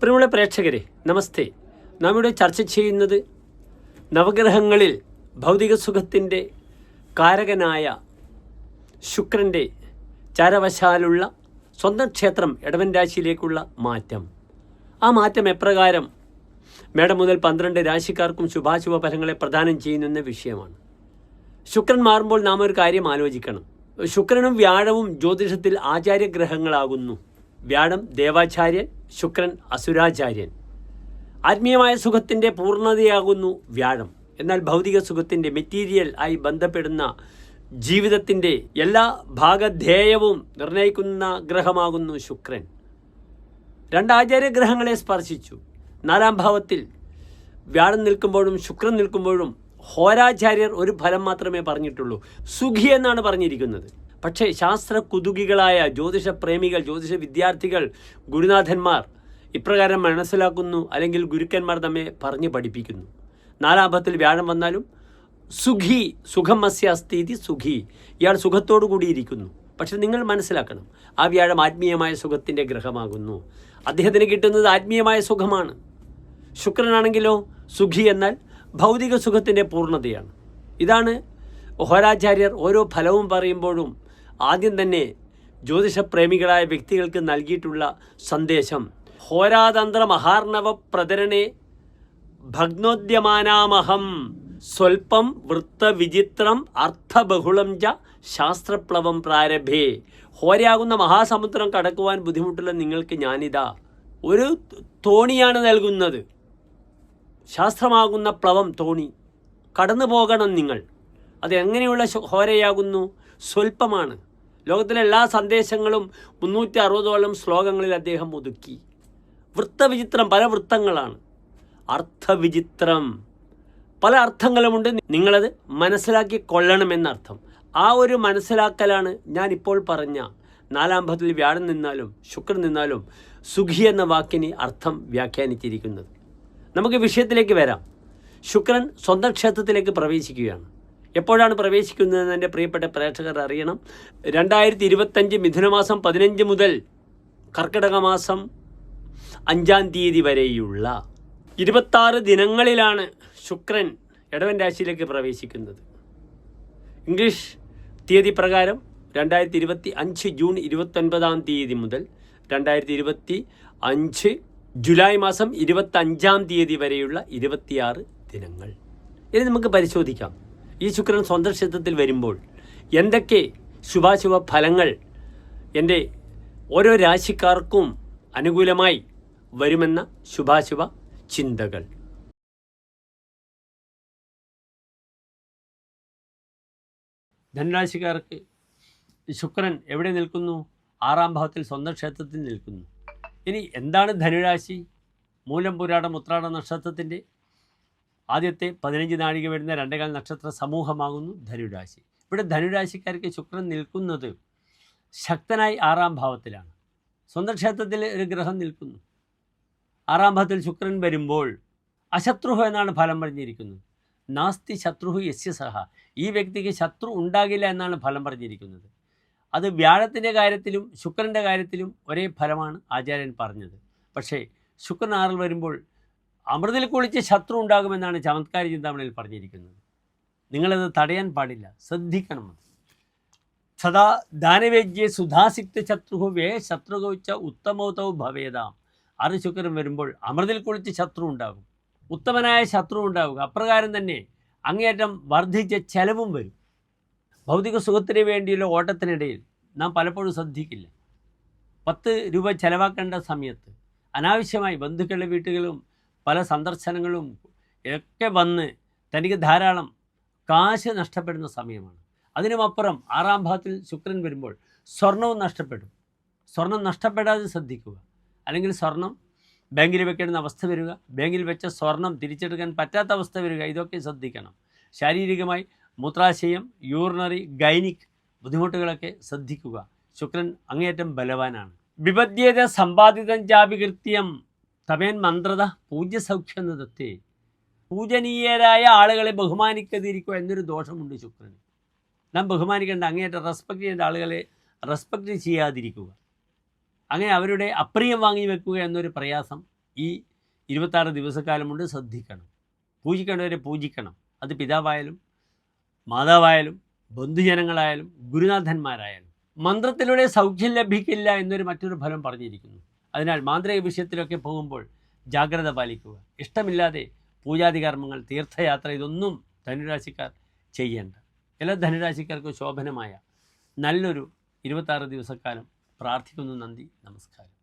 പ്രിയമുള്ള പ്രേക്ഷകരെ നമസ്തേ. നാം ഇവിടെ ചർച്ച ചെയ്യുന്നത് നവഗ്രഹങ്ങളിൽ ഭൗതിക സുഖത്തിന്റെ കാരകനായ ശുക്രന്റെ ചാരവശാലുള്ള സ്വന്തം ക്ഷേത്രം ഇടവൻ രാശിയിലേക്കുള്ള മാറ്റം. ആ മാറ്റം എപ്രകാരം മേടം മുതൽ പന്ത്രണ്ട് രാശിക്കാർക്കും ശുഭാശുഭ ഫലങ്ങളെ പ്രദാനം ചെയ്യുന്നെന്ന വിഷയമാണ്. ശുക്രൻ മാറുമ്പോൾ നാം ഒരു കാര്യം ആലോചിക്കണം. ശുക്രനും വ്യാഴവും ജ്യോതിഷത്തിൽ ആചാര്യഗ്രഹങ്ങളാകുന്നു. വ്യാഴം ദേവാചാര്യൻ ശുക്രൻ അസുരാചാര്യൻ. ആത്മീയമായ സുഖത്തിന്റെ പൂർണതയാകുന്നു വ്യാഴം. എന്നാൽ ഭൗതിക സുഖത്തിന്റെ മെറ്റീരിയൽ ആയി ബന്ധപ്പെടുന്ന ജീവിതത്തിന്റെ എല്ലാ ഭാഗധേയവും നിർണയിക്കുന്ന ഗ്രഹമാകുന്നു ശുക്രൻ. രണ്ട് ആചാര്യഗ്രഹങ്ങളെ സ്പർശിച്ചു. നാലാം ഭാവത്തിൽ വ്യാഴം നിൽക്കുമ്പോഴും ശുക്രൻ നിൽക്കുമ്പോഴും ഹോരാചാര്യർ ഒരു ഫലം മാത്രമേ പറഞ്ഞിട്ടുള്ളൂ. സുഖി എന്നാണ് പറഞ്ഞിരിക്കുന്നത്. പക്ഷേ ശാസ്ത്ര കുതുകികളായ ജ്യോതിഷ പ്രേമികൾ ജ്യോതിഷ വിദ്യാർത്ഥികൾ ഗുരുനാഥന്മാർ ഇപ്രകാരം മനസ്സിലാക്കുന്നു അല്ലെങ്കിൽ ഗുരുക്കന്മാർ നമ്മെ പറഞ്ഞു പഠിപ്പിക്കുന്നു. നാലാഭത്തിൽ വ്യാഴം വന്നാലും സുഖി സുഖം അസ്യ അസ്ഥിതി സുഖി. ഇയാൾ സുഖത്തോടു കൂടിയിരിക്കുന്നു. പക്ഷെ നിങ്ങൾ മനസ്സിലാക്കണം ആ വ്യാഴം ആത്മീയമായ സുഖത്തിന്റെ ഗ്രഹമാകുന്നു. അദ്ദേഹത്തിന് കിട്ടുന്നത് ആത്മീയമായ സുഖമാണ്. ശുക്രനാണെങ്കിലോ സുഖി എന്നാൽ ഭൗതിക സുഖത്തിന്റെ പൂർണതയാണ്. ഇതാണ് ഹോരാചാര്യർ ഓരോ ഫലവും പറയുമ്പോഴും ആദ്യം തന്നെ ജ്യോതിഷപ്രേമികളായ വ്യക്തികൾക്ക് നൽകിയിട്ടുള്ള സന്ദേശം. ഹോരാതന്ത്ര മഹാർണവ പ്രതരണേ ഭഗ്നോദ്യമാനാമഹം സ്വൽപ്പം വൃത്തവിചിത്രം അർത്ഥബഹുളം ച ശാസ്ത്രപ്ലവം പ്രാരംഭേ. ഹോരയാകുന്ന മഹാസമുദ്രം കടക്കുവാൻ ബുദ്ധിമുട്ടുള്ള നിങ്ങൾക്ക് ഞാനിതാ ഒരു തോണിയാണ് നൽകുന്നത്. ശാസ്ത്രമാകുന്ന പ്ലവം തോണി. കടന്നു പോകണം നിങ്ങൾ. അത് എങ്ങനെയുള്ള ഹോരയാകുന്നു? സ്വൽപ്പമാണ് ലോകത്തിലെ എല്ലാ സന്ദേശങ്ങളും മുന്നൂറ്റി അറുപതോളം ശ്ലോകങ്ങളിൽ അദ്ദേഹം ഒതുക്കി. വൃത്തവിചിത്രം പല വൃത്തങ്ങളാണ്. അർത്ഥവിചിത്രം. പല അർത്ഥങ്ങളുമുണ്ട്. നിങ്ങളത് മനസ്സിലാക്കി കൊള്ളണമെന്നർത്ഥം. ആ ഒരു മനസ്സിലാക്കലാണ് ഞാൻ ഇപ്പോൾ പറഞ്ഞ നാലാം ഭത്തിൽ വ്യാഴം നിന്നാലും ശുക്രൻ നിന്നാലും സുഖി എന്ന വാക്കിന് അർത്ഥം വ്യാഖ്യാനിച്ചിരിക്കുന്നത്. നമുക്ക് വിഷയത്തിലേക്ക് വരാം. ശുക്രൻ സ്വന്തം ക്ഷേത്രത്തിലേക്ക് പ്രവേശിക്കുകയാണ്. എപ്പോഴാണ് പ്രവേശിക്കുന്നതെന്ന് എന്റെ പ്രിയപ്പെട്ട പ്രേക്ഷകർ അറിയണം. രണ്ടായിരത്തി ഇരുപത്തഞ്ച് മിഥുനമാസം പതിനഞ്ച് മുതൽ കർക്കിടക മാസം അഞ്ചാം തീയതി വരെയുള്ള ഇരുപത്താറ് ദിനങ്ങളിലാണ് ശുക്രൻ ഇടവൻ രാശിയിലേക്ക് പ്രവേശിക്കുന്നത്. ഇംഗ്ലീഷ് തീയതി പ്രകാരം രണ്ടായിരത്തി ഇരുപത്തി അഞ്ച് ജൂൺ ഇരുപത്തൊൻപതാം തീയതി മുതൽ രണ്ടായിരത്തി ഇരുപത്തി അഞ്ച് ജൂലൈ മാസം ഇരുപത്തഞ്ചാം തീയതി വരെയുള്ള ഇരുപത്തിയാറ് ദിനങ്ങൾ. ഇനി നമുക്ക് പരിശോധിക്കാം. ഈ ശുക്രൻ സ്വന്തം ക്ഷേത്രത്തിൽ വരുമ്പോൾ എന്തൊക്കെ ശുഭാശുഭ ഫലങ്ങൾ എന്റെ ഓരോ രാശിക്കാർക്കും അനുകൂലമായി വരുമെന്ന ശുഭാശുഭ ചിന്തകൾ. ധനരാശിക്കാർക്ക് ശുക്രൻ എവിടെ നിൽക്കുന്നു? ആറാം ഭാവത്തിൽ സ്വന്തം ക്ഷേത്രത്തിൽ നിൽക്കുന്നു. ഇനി എന്താണ് ധനുരാശി? മൂലം പുരാടം ഉത്രാട നക്ഷത്രത്തിന്റെ ആദ്യത്തെ പതിനഞ്ച് നാഴിക വരുന്ന രണ്ടേകാൽ നക്ഷത്ര സമൂഹമാകുന്നു ധനുരാശി. ഇവിടെ ധനുരാശിക്കാർക്ക് ശുക്രൻ നിൽക്കുന്നത് ശക്തനായി ആറാം ഭാവത്തിലാണ്. സ്വന്തം ക്ഷേത്രത്തിൽ ഒരു ഗ്രഹം നിൽക്കുന്നു. ആറാം ഭാവത്തിൽ ശുക്രൻ വരുമ്പോൾ അശത്രുഹു എന്നാണ് ഫലം പറഞ്ഞിരിക്കുന്നത് നാസ്തി ശത്രുഹു യസ്യ സഹ. ഈ വ്യക്തിക്ക് ശത്രു ഉണ്ടാകില്ല എന്നാണ് ഫലം പറഞ്ഞിരിക്കുന്നത്. അത് വ്യാഴത്തിന്റെ കാര്യത്തിലും ശുക്രന്റെ കാര്യത്തിലും ഒരേ ഫലമാണ് ആചാര്യൻ പറഞ്ഞത്. പക്ഷേ ശുക്രൻ ആറിൽ വരുമ്പോൾ അമൃതിൽ കുളിച്ച് ശത്രു ഉണ്ടാകുമെന്നാണ് ചമത്കാരി ചിന്താമണിയിൽ പറഞ്ഞിരിക്കുന്നത്. നിങ്ങളത് തടയാൻ പാടില്ല. ശ്രദ്ധിക്കണം അത്. സദാ ദാനവേജ്യെ സുധാസിക്ത ശത്രുഹു വേ ശത്രുകൗച്ച ഉത്തമൗതൗ ഭവേദാം. ആറ് വരുമ്പോൾ അമൃതിൽ കുളിച്ച് ശത്രു ഉണ്ടാകും. ഉത്തമനായ ശത്രു ഉണ്ടാവുക അപ്രകാരം തന്നെ അങ്ങേയറ്റം വർദ്ധിച്ച ചെലവും വരും. ഭൗതിക സുഖത്തിന് വേണ്ടിയുള്ള ഓട്ടത്തിനിടയിൽ നാം പലപ്പോഴും ശ്രദ്ധിക്കില്ല. പത്ത് രൂപ ചെലവാക്കേണ്ട സമയത്ത് അനാവശ്യമായി ബന്ധുക്കളുടെ വീട്ടുകളും പല സന്ദർശനങ്ങളും ഒക്കെ വന്ന് തനിക്ക് ധാരാളം കാശ് നഷ്ടപ്പെടുന്ന സമയമാണ്. അതിനുമപ്പുറം ആറാം ഭാഗത്തിൽ ശുക്രൻ വരുമ്പോൾ സ്വർണവും നഷ്ടപ്പെടും. സ്വർണം നഷ്ടപ്പെടാതെ ശ്രദ്ധിക്കുക. അല്ലെങ്കിൽ സ്വർണം ബാങ്കിൽ വെക്കേണ്ട അവസ്ഥ വരിക. ബാങ്കിൽ വെച്ച സ്വർണം തിരിച്ചെടുക്കാൻ പറ്റാത്ത അവസ്ഥ വരിക. ഇതൊക്കെ ശ്രദ്ധിക്കണം. ശാരീരികമായി മൂത്രാശയം യൂറിനറി ഗൈനിക് ബുദ്ധിമുട്ടുകളൊക്കെ ശ്രദ്ധിക്കുക. ശുക്രൻ അങ്ങേയറ്റം ബലവാനാണ്. വിപദ്ധ്യത സമ്പാദിതം ചാപികൃത്യം തമേൻ മന്ത്രത പൂജ്യസൗഖ്യം ദത്തേ പൂജനീയരായ ആളുകളെ ബഹുമാനിക്കാതിരിക്കുക എന്നൊരു ദോഷമുണ്ട് ശുക്രന്. നാം ബഹുമാനിക്കേണ്ട അങ്ങേയറ്റം റെസ്പെക്ട് ചെയ്യേണ്ട ആളുകളെ റെസ്പെക്ട് ചെയ്യാതിരിക്കുക. അങ്ങനെ അവരുടെ അപ്രിയം വാങ്ങി വെക്കുക എന്നൊരു പ്രയാസം ഈ ഇരുപത്താറ് ദിവസക്കാലം കൊണ്ട് ശ്രദ്ധിക്കണം. പൂജിക്കേണ്ടവരെ പൂജിക്കണം. അത് പിതാവായാലും മാതാവായാലും ബന്ധുജനങ്ങളായാലും ഗുരുനാഥന്മാരായാലും. മന്ത്രത്തിലൂടെ സൗഖ്യം ലഭിക്കില്ല എന്നൊരു മറ്റൊരു ഫലം പറഞ്ഞിരിക്കുന്നു. അതിനാൽ മാന്ത്രിക വിഷയത്തിലൊക്കെ പോകുമ്പോൾ ജാഗ്രത പാലിക്കുക. ഇഷ്ടമില്ലാതെ പൂജാതി കർമ്മങ്ങൾ തീർത്ഥയാത്ര ഇതൊന്നും ധനുരാശിക്കാർ ചെയ്യേണ്ട. എല്ലാ ധനുരാശിക്കാർക്കും ശോഭനമായ നല്ലൊരു ഇരുപത്താറ് ദിവസക്കാലം പ്രാർത്ഥിക്കുന്നു നന്ദി നമസ്കാരം.